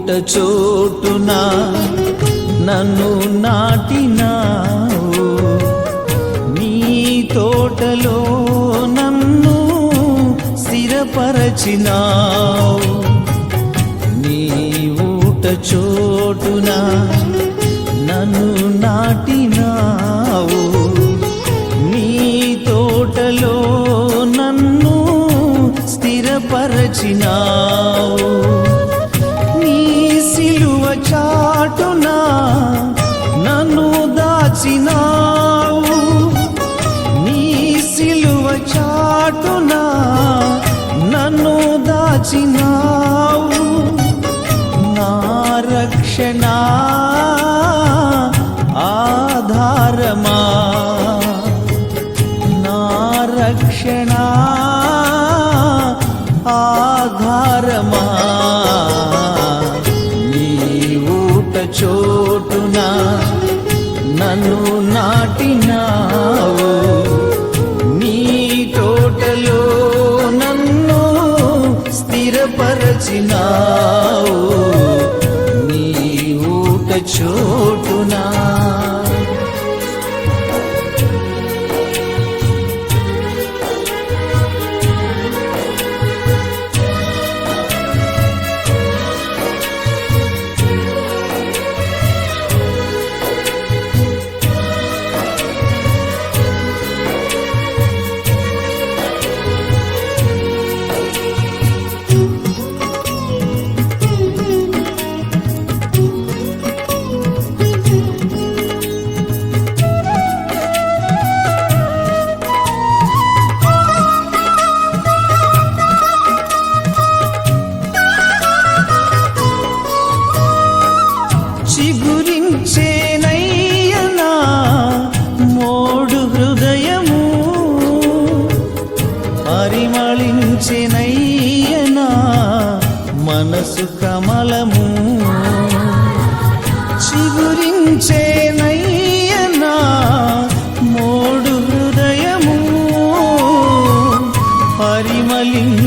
చోటున నన్ను నాటినావు నీ తోటలో నన్ను స్థిరపరచినావు. నీ ఊట చోటున దాచినావు నా రక్షణ ఆధారమా? నా రక్షణ మరచినావు. నీ ఊట చోటునా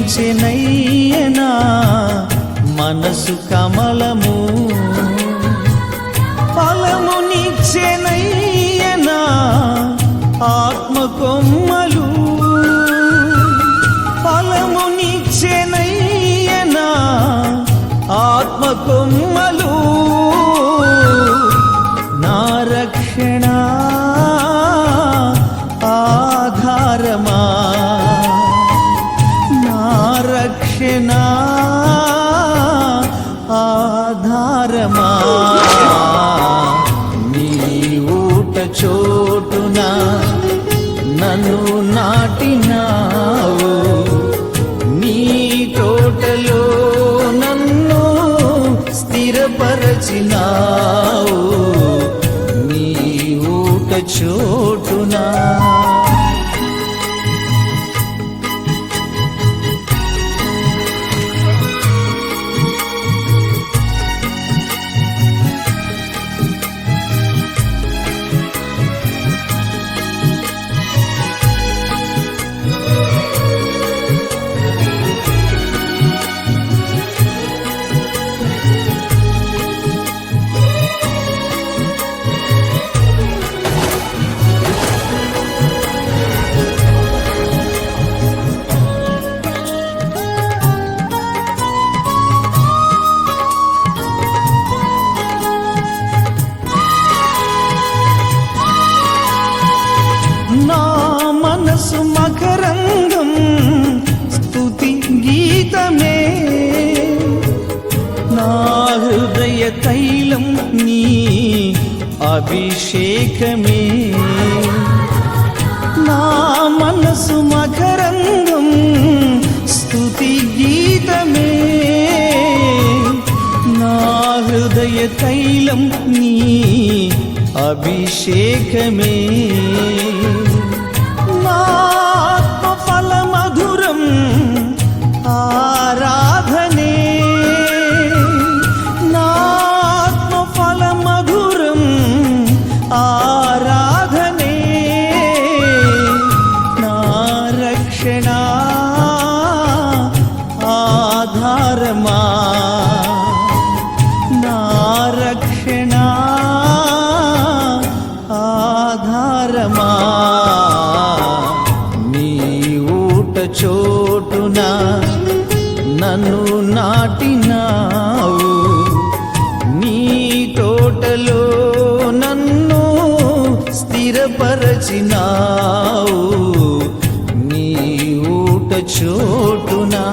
పరిమళించెనయ్యనా మనసు కమలము ఫలమునిచ్చెనయ్యనా? ఆత్మ కొమ్మలు ఫలమునిచ్చెనయ్యనా? ఆత్మ కొమ్మలు నీ ఊట చోటునా? అభిషేకమే. నా మనసు మకరంగం స్థుతి గీతమే. నా హృదయ తైలం నీ అభిషేకమే. నా నగరమా నీ ఊట చోటున నన్ను నాటినావు. నీ తోటలో నన్ను స్థిరపరచినావు. నీ ఊట చోటునా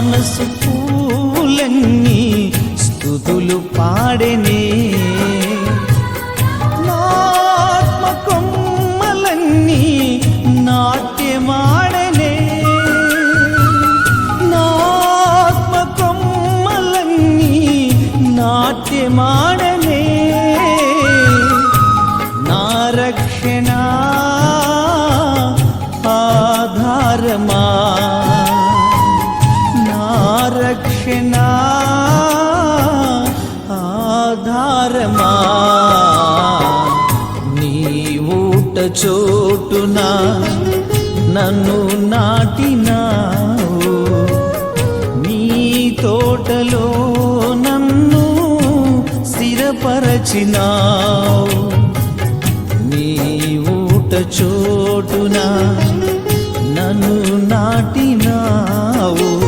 మనసు పూలన్నీ స్థుతులు పాడెనే. నాత్మ కొమ్మలన్నీ నాట్యమాడనే. నాత్మ కొమ్మలన్నీ ఆధారమా నీ ఊట చోటున నన్ను నాటినావు. నీ తోటలో నన్ను స్థిరపరచినావు. నీ ఊట చోటున నన్ను నాటినావు.